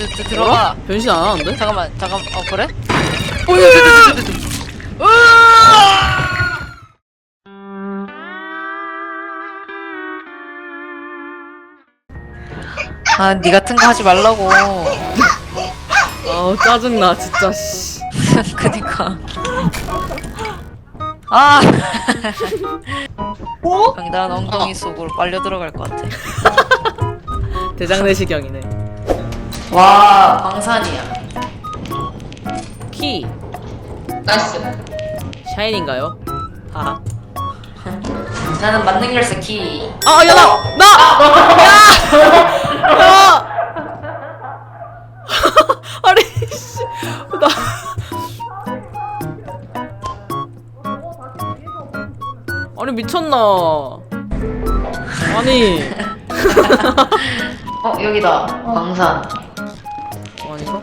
드, 드, 들어가. 변신 안 하는데? 잠깐만, 잠깐. 어 그래? 아, 니 같은 거 하지 말라고. 아우 짜증나 진짜 씨. 그니까. 아. 어? 강단 엉덩이 속으로 빨려 들어갈 것 같아. 대장내시경이네 와, 광산이야. 키 나이스. 샤인인가요? 하하 나는 만능 열쇠 키. 아, 야, 나! 나! 야! 야! 아니, 씨. 나. 아니, 미쳤나. 아니. 어, 여기다. 광산. 아닌가?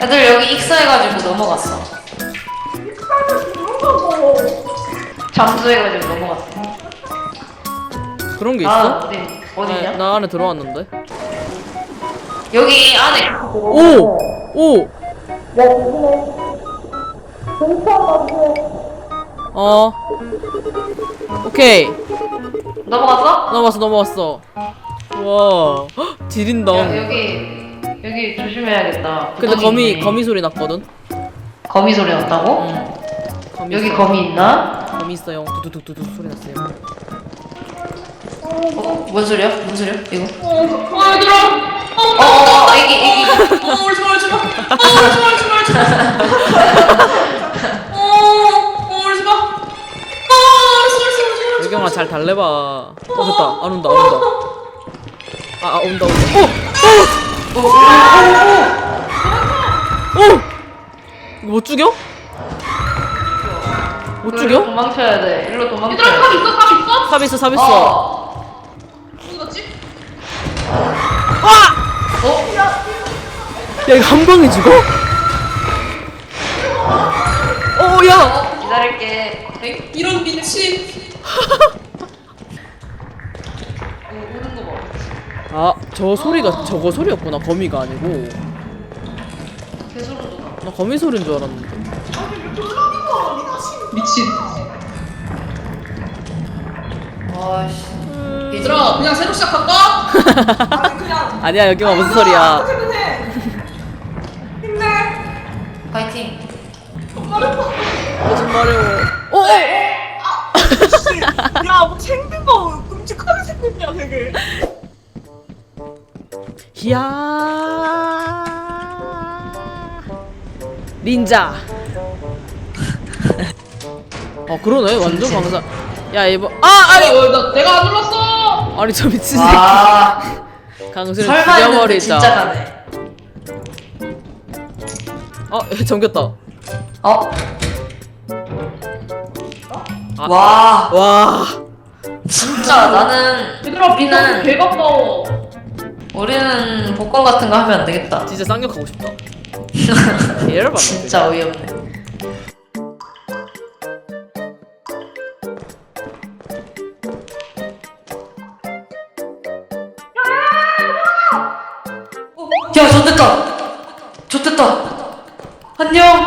애들 여기 익사해가지고 넘어갔어. 잠수해가지고 넘어갔어. 그런 게 아, 있어? 어디, 네, 어디냐? 나 안에 들어왔는데. 여기 안에. 오! 오! 어. 오케이. 넘어갔어? 넘어왔어, 넘어왔어. 와. 헉, 지린다. 여, 여기, 여기 조심해야겠다. 근데 거미, 있네. 거미 소리 났거든? 거미 소리 났다고? 응. 거미 여기 있어요. 거미 있나? 거미 있어요. 두두두두두 소리 났어요. 어, 뭔 소리야? 뭔 소리야? 이거? 어, 어, 얘들아. 어, 어, 어, 어, 애기, 애기. 어, 울지 마, 울지 마. 어, 울지 마, 울지 마, 울지 마. 어, 어, 울지 마. 어, 알았어, 알았어, 울지 마. 여경아 잘 달래봐. 어 됐다. 안 온다, 안 온다. 아, 아 온다, 온다. 어! 어! 어! 이거 못 죽여? 못 죽여? 도망쳐야 돼. 일로 도망쳐야 얘들아, 돼. 탑 있어, 탑 있어? 삽 있어, 삽 있어. 어. 어디 갔지? 어? 야, 이거 한 방에 죽어? 어, 야! 어, 기다릴게. 에이, 이런 미친. 아, 저 소리가 저거 소리였구나. 거미가 아니고. 돋아. 나 거미 소리인 줄 알았는데. 미친. 와씨. 얘들아, 그냥 새로 시작할까? 아니야, 여경아 무슨 소리야? 파이팅. 거짓말이오. 어, 어! 야, 뭐 챙긴 거 끔찍하게 생겼냐, 되게. 이야 닌자 어 그러네 완전 강사 야 이거 아 아니 어, 나, 내가 안 눌렀어. 아니 저 미친 새끼 와. 강수를 설마 했는데 죽여버리자 진짜 가네. 어 잠겼다 어? 아. 와. 와 진짜 나는 얘들아, 우리는 개 가까워. 우리는 복권 같은 거 하면 안 되겠다. 진짜 쌍욕하고 싶다 개열받네 진짜 어이없네. 야, 좋됐다. 좋됐다. 안녕.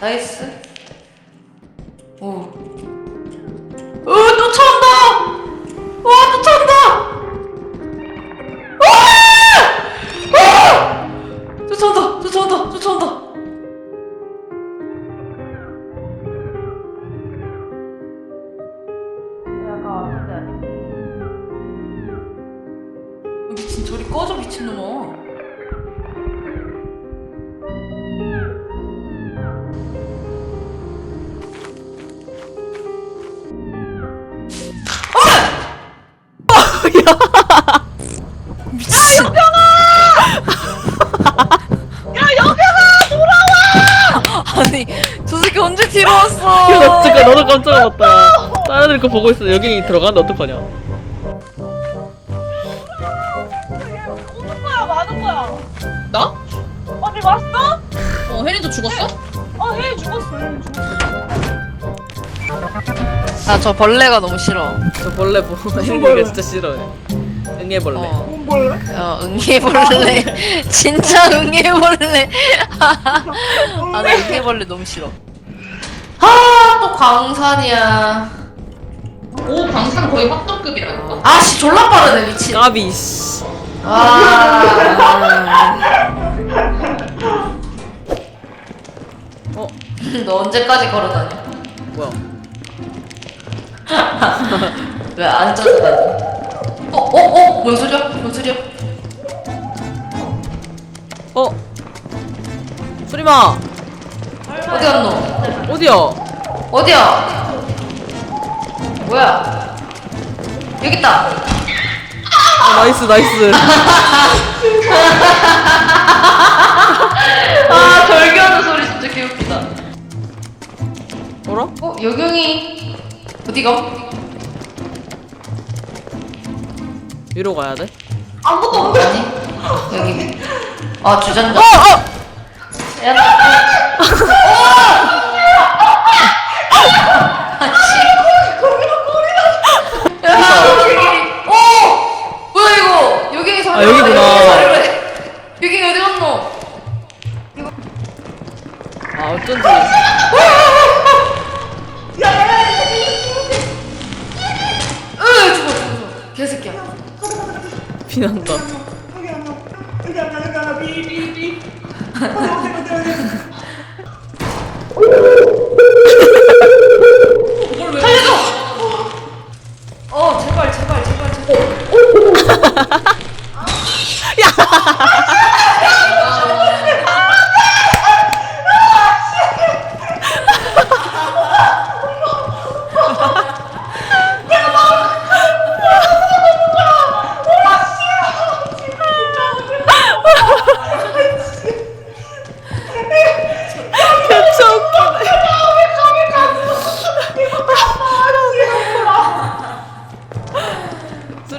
나이스. 미친. 야 여병아 돌아와! 아니 저 새끼 언제 뒤로 왔어? 야, 나 잠깐 너도 깜짝 놀랐다. 다른 애들 거 보고 있어. 여기 들어가는데 어떡하냐? 오는 거야 많은 거야. 나? 어디 왔어? 어 혜린도 죽었어? 어얘 죽었어 얘 죽었어 나 저 벌레가 너무 싫어. 저 벌레 보 혜린이가 진짜 싫어해 응애벌레 어, 뭔 벌레? 어 응애벌레. 진짜 응애벌레. 아, 나 응애벌레 너무 싫어. 아, 또 광산이야. 오 방산 거의 확정급이라니까 아 씨, 졸라 빠르네, 미친. 까비 씨 아. 어? 너 언제까지 걸어다녀? 뭐야 왜안 쫓아다녀? 어, 어, 어? 뭔 소리야? 뭔 소리야? 어? 소리마 어디 갔노? 어디야 어디야? 뭐야? 여기 있다. 아 나이스 나이스 아, 절규하는 소리 진짜 개웃기다. 어라? 어, 여경이 어디 가? 위로 가야 돼? 아무것도 없네. 아니, 여기. 아, 주전자. 어! 어! 야, 나. 아 피난다 여기 앉아 여기 앉아 여기 앉아 비비비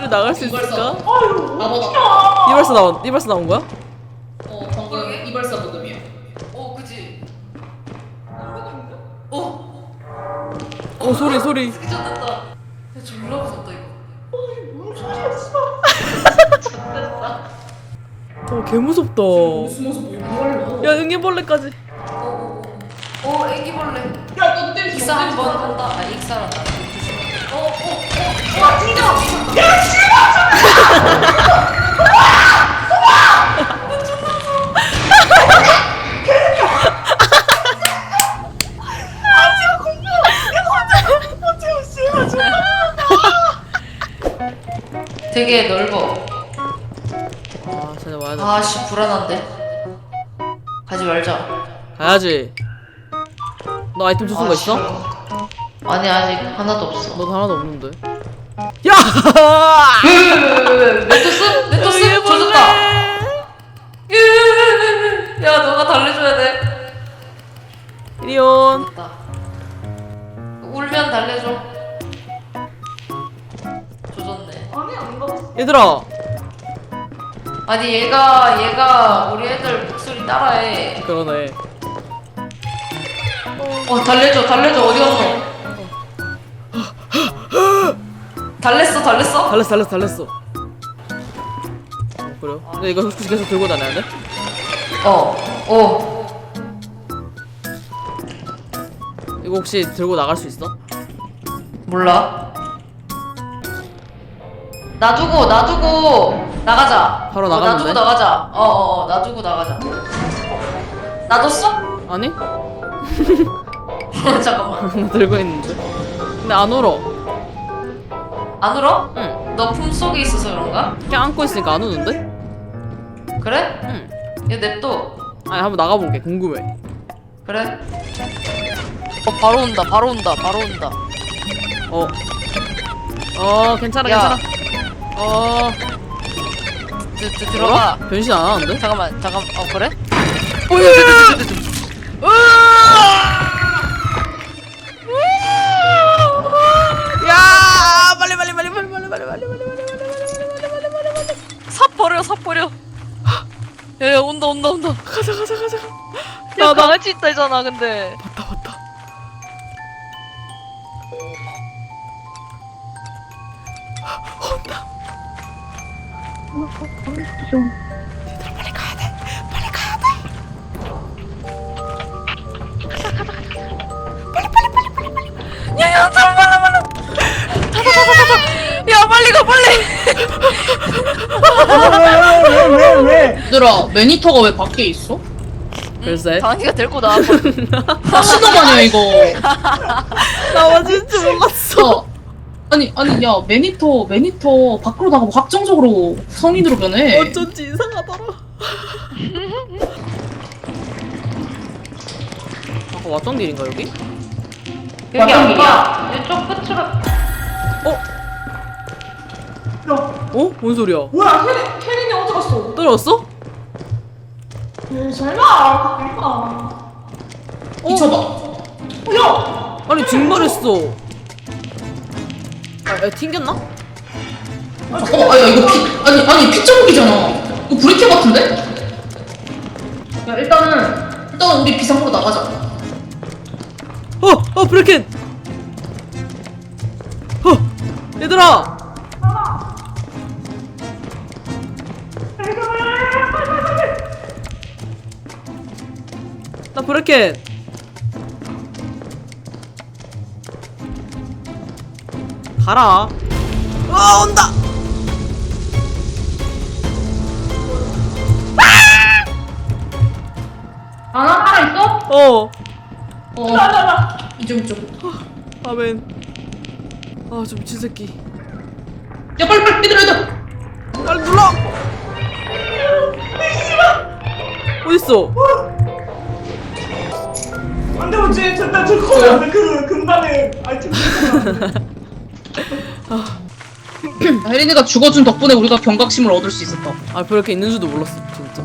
나갈 수 있을까? 나보다 이발소 나온 이발소 나온 거야? 어 방금 이발사 모듬이야 어, 그지? 어, 어 소리 소리 미쳤다. 야, 졸라 무섭다, 이거. 어 개 무섭다 숨어서 뭐 하는 야 응애벌레까지 어, 어, 어, 애기벌레. 야 너 때문에 익사 한번 한다. 아, 익사란다. 진짜 되게 넓어. 아 쟤네 와야 돼 아씨, 불안한데. 가지 말자. 가야지 너 아이템 주순 거 아, 있어? 아니, 아직 하나도 없어. 너 하나도 없는데 야! 멘토스? 멘토스? 조졌다. 야, 너가 달래줘야 돼. 이리온 됐다. 울면 달래줘. 조졌네. 아니 안 가봤어 얘들아 아니 얘가 얘가 우리 애들 목소리 따라해. 그러네 어 달래줘 달래줘 어디 갔어? 달랬어 달랬어? 달랬어 달랬어 달랬어 어, 그래요? 근데 이거 혹시 계속 들고 다녀야 돼? 어 어. 이거 혹시 들고 나갈 수 있어? 몰라. 놔두고 놔두고 나가자. 바로 어, 나가면 놔두고 돼? 나가자. 어어어 놔두고 나가자. 놔뒀어? 아니? 잠깐만. 들고 있는데 근데 안 울어 안 울어? 응 너 품속에 있어서 그런가? 그냥 안고 있으니까 안 우는데? 그래? 응 얘 냅둬. 아니 한번 나가볼게 궁금해 그래? 어 바로 온다 바로 온다 바로 온다 어. 어, 괜찮아, 야. 괜찮아. 어. 드, 드, 들어가 뭐야? 변신 안 하는데? 잠깐만 잠깐 어 그래? 야! 빨리, 빨 버려 삽 버려. 야야 온다 온다 온다. 가자 가자 가자. 야 나, 나. 강아지 있다잖아 근데. 봤다 봤다. 온다 얘들아 빨리 가야 돼. 빨리 가야 돼. 야야 잠깐만 빨리 야 빨리 가 빨리 왜, 왜, 왜, 왜? 얘들아 매니터가 왜 밖에 있어? 글쎄 강아지가 데리고 나왔거든 아 신호만이야 이거 나 맞을 줄 몰랐어 야, 아니 아니 야 매니터 매니터 밖으로 나가고 확정적으로 성인으로 변해 어쩐지 이상하더라 아까 왔던 길인가 여기? 여기 아까 이쪽 끝으로 어? 야, 어? 뭔 소리야? 뭐야, 혜린, 혜린이 어디 갔어? 떨어졌어? 에 설마, 설마. 미쳐봐 어, 야! 아니 증발했어 아, 야, 튕겼나? 잠깐만 아야 이거 피 아니 아니 핏자국이잖아 이거 브레이크 같은데? 야 일단은 일단은 우리 비상구로 나가자 어! 어 브레켄! 어! 얘들아! 브레켄! 가라 아 온다! 하나 하나 있어? 어 어 이쪽 이쪽 아멘 아저 미친 새끼 야 빨리 빨리 얘들아 빨리 눌러! 어딨어? 근데 어째 저나 들고 저요? 그 금방에 아이템 혜린이가 죽어준 덕분에 우리가 경각심을 얻을 수 있었다. 아 그렇게 있는 줄도 몰랐어 진짜